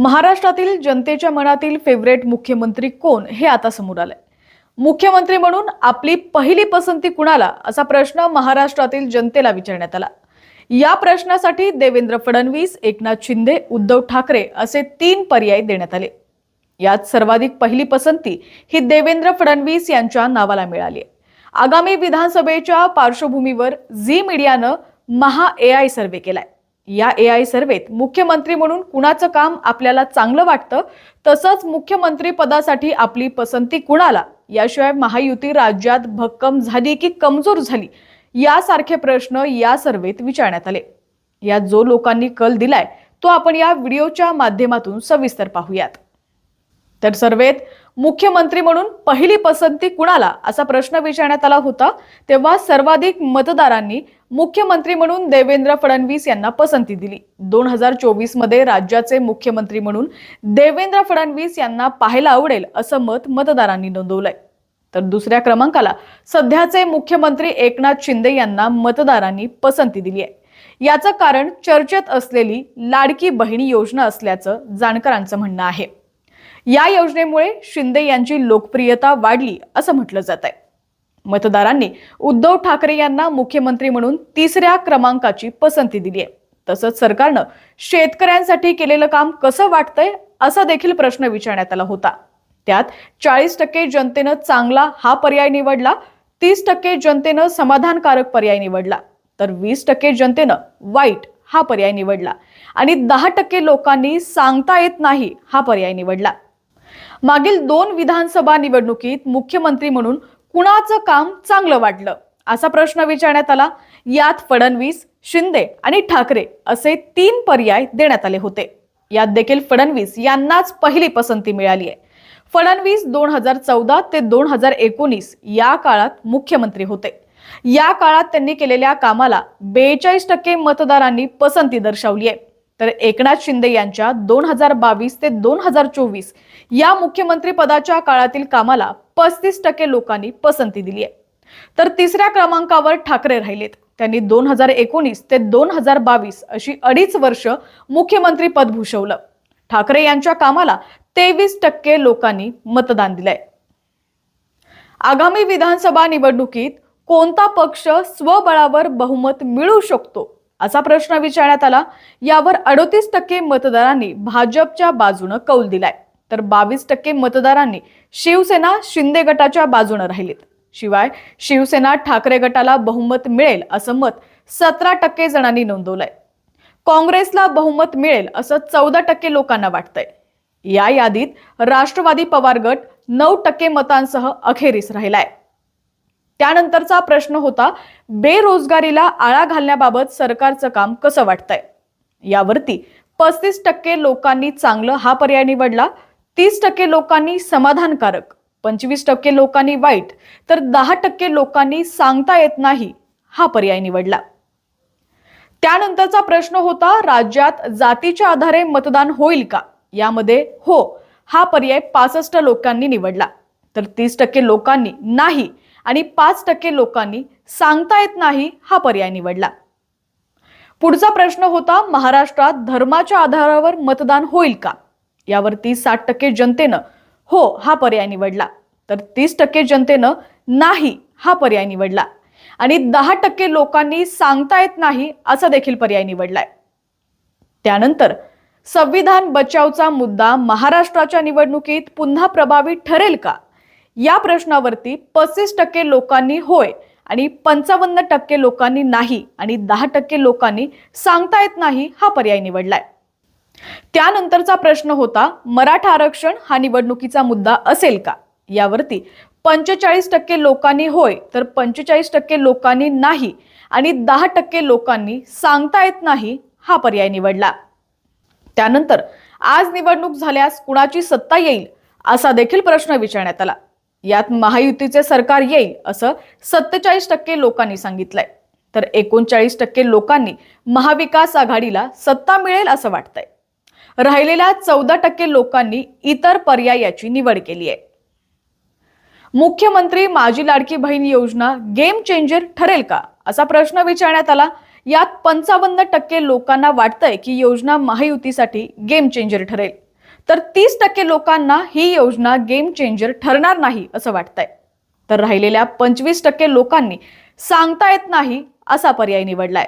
महाराष्ट्रातील जनतेच्या मनातील फेवरेट मुख्यमंत्री कोण हे आता समोर आलंय. मुख्यमंत्री म्हणून आपली पहिली पसंती कुणाला? असा प्रश्न महाराष्ट्रातील जनतेला विचारण्यात आला. या प्रश्नासाठी देवेंद्र फडणवीस एकनाथ शिंदे उद्धव ठाकरे असे तीन पर्याय देण्यात आले. यात सर्वाधिक पहिली पसंती ही देवेंद्र फडणवीस यांच्या नावाला मिळाली आहे. आगामी विधानसभेच्या पार्श्वभूमीवर झी मीडियानं महा ए आय सर्व्हे केलाय. या ए आय सर्वेत मुख्यमंत्री म्हणून कुणाचं काम आपल्याला चांगलं वाटतं तसंच मुख्यमंत्री पदासाठी आपली पसंती कुणाला? याशिवाय महायुती राज्यात भक्कम झाली की कमजोर झाली? यासारखे प्रश्न या सर्वेत विचारण्यात आले. यात जो लोकांनी कल दिलाय तो आपण या व्हिडिओच्या माध्यमातून सविस्तर पाहूयात. तर सर्वेत मुख्यमंत्री म्हणून पहिली पसंती कुणाला? असा प्रश्न विचारण्यात आला होता. तेव्हा सर्वाधिक मतदारांनी मुख्यमंत्री म्हणून देवेंद्र फडणवीस यांना पसंती दिली. दोन हजार चोवीसमध्ये राज्याचे मुख्यमंत्री म्हणून देवेंद्र फडणवीस यांना पाहायला आवडेल असं मत मतदारांनी नोंदवलंय. तर दुसऱ्या क्रमांकाला सध्याचे मुख्यमंत्री एकनाथ शिंदे यांना मतदारांनी पसंती दिली आहे. याचं कारण चर्चेत असलेली लाडकी बहिणी योजना असल्याचं जाणकारांचं म्हणणं आहे. या योजनेमुळे शिंदे यांची लोकप्रियता वाढली असं म्हटलं जात आहे. मतदारांनी उद्धव ठाकरे यांना मुख्यमंत्री म्हणून तिसऱ्या क्रमांकाची पसंती दिली आहे. तसंच सरकारनं शेतकऱ्यांसाठी केलेलं काम कसं वाटतंय असा देखील प्रश्न विचारण्यात आला होता. त्यात चाळीस टक्के जनतेनं चांगला हा पर्याय निवडला तीस टक्के जनतेनं समाधानकारक पर्याय निवडला तर वीस टक्के जनतेनं वाईट हा पर्याय निवडला आणि दहा टक्के लोकांनी सांगता येत नाही हा पर्याय निवडला. मागील दोन विधानसभा निवडणुकीत मुख्यमंत्री म्हणून कुणाचं काम चांगलं वाटलं? असा प्रश्न विचारण्यात आला. यात फडणवीस शिंदे आणि ठाकरे असे तीन पर्याय देण्यात आले होते. यात देखील फडणवीस यांनाच पहिली पसंती मिळाली आहे. फडणवीस दोन हजार चौदा ते दोन हजार एकोणीस या काळात मुख्यमंत्री होते. या काळात त्यांनी केलेल्या कामाला बेचाळीस टक्के मतदारांनी पसंती दर्शवली आहे. तर एकनाथ शिंदे यांच्या दोन हजार बावीस ते दोन हजार चोवीस या मुख्यमंत्री पदाच्या काळातील कामाला पस्तीस टक्के लोकांनी पसंती दिली आहे. तर तिसऱ्या क्रमांकावर ठाकरे राहिलेत. त्यांनी दोन हजार एकोणीस ते दोन हजार बावीस अशी अडीच वर्ष मुख्यमंत्री पद भूषवलं. ठाकरे यांच्या कामाला तेवीस टक्के लोकांनी मतदान दिलंय. आगामी विधानसभा निवडणुकीत कोणता पक्ष स्वबळावर बहुमत मिळू शकतो? असा प्रश्न विचारण्यात आला. यावर अडोतीस टक्के मतदारांनी भाजपच्या बाजूनं कौल दिलाय. तर बावीस टक्के मतदारांनी शिवसेना शिंदे गटाच्या बाजूनं राहिलीत. शिवाय शिवसेना ठाकरे गटाला बहुमत मिळेल असं मत सतरा टक्के जणांनी नोंदवलंय. काँग्रेसला बहुमत मिळेल असं चौदा टक्के लोकांना वाटतंय. या यादीत राष्ट्रवादी पवार गट नऊ टक्के मतांसह अखेरीस राहिलाय. त्यानंतरचा प्रश्न होता बेरोजगारीला आळा घालण्याबाबत सरकारचं काम कसं वाटतंय? यावरती पस्तीस टक्के लोकांनी चांगलं हा पर्याय निवडला तीस टक्के लोकांनी समाधानकारक पंचवीस टक्के लोकांनी वाईट तर दहा टक्के लोकांनी सांगता येत नाही हा पर्याय निवडला. त्यानंतरचा प्रश्न होता राज्यात जातीच्या आधारे मतदान होईल का? यामध्ये हो हा पर्याय पासष्ट लोकांनी निवडला तर तीस टक्के लोकांनी नाही आणि पाच टक्के लोकांनी सांगता येत नाही हा पर्याय निवडला. पुढचा प्रश्न होता महाराष्ट्रात धर्माच्या आधारावर मतदान होईल का? यावरती साठ टक्के जनतेनं हो हा पर्याय निवडला. तर तीस टक्के जनतेनं नाही हा पर्याय निवडला. आणि दहा टक्के लोकांनी सांगता येत नाही असा देखील पर्याय निवडलाय. त्यानंतर संविधान बचावचा मुद्दा महाराष्ट्राच्या निवडणुकीत पुन्हा प्रभावी ठरेल का? या प्रश्नावरती पस्तीस टक्के लोकांनी होय आणि पंचावन्न टक्के लोकांनी नाही आणि दहा टक्के लोकांनी सांगता येत नाही हा पर्याय निवडलाय. त्यानंतरचा प्रश्न होता मराठा आरक्षण हा निवडणुकीचा मुद्दा असेल का? यावरती पंचेचाळीस टक्के लोकांनी होय तर पंचेचाळीस टक्के लोकांनी नाही आणि दहा टक्के लोकांनी सांगता येत नाही हा पर्याय निवडला. त्यानंतर आज निवडणूक झाल्यास कुणाची सत्ता येईल असा देखील प्रश्न विचारण्यात आला. यात महायुतीचे सरकार येईल असं सत्तेचाळीस टक्के लोकांनी सांगितलंय. तर एकोणचाळीस टक्के लोकांनी महाविकास आघाडीला सत्ता मिळेल असं वाटतंय. राहिलेल्या चौदा टक्के लोकांनी इतर पर्यायाची निवड केली आहे. मुख्यमंत्री माझी लाडकी बहीण योजना गेम चेंजर ठरेल का? असा प्रश्न विचारण्यात आला. यात पंचावन्न टक्के लोकांना वाटतंय की योजना महायुतीसाठी गेम चेंजर ठरेल. तर तीस टक्के लोकांना ही योजना गेम चेंजर ठरणार नाही असं वाटतंय. तर राहिलेल्या पंचवीस टक्के लोकांनी सांगता येत नाही असा पर्याय निवडलाय.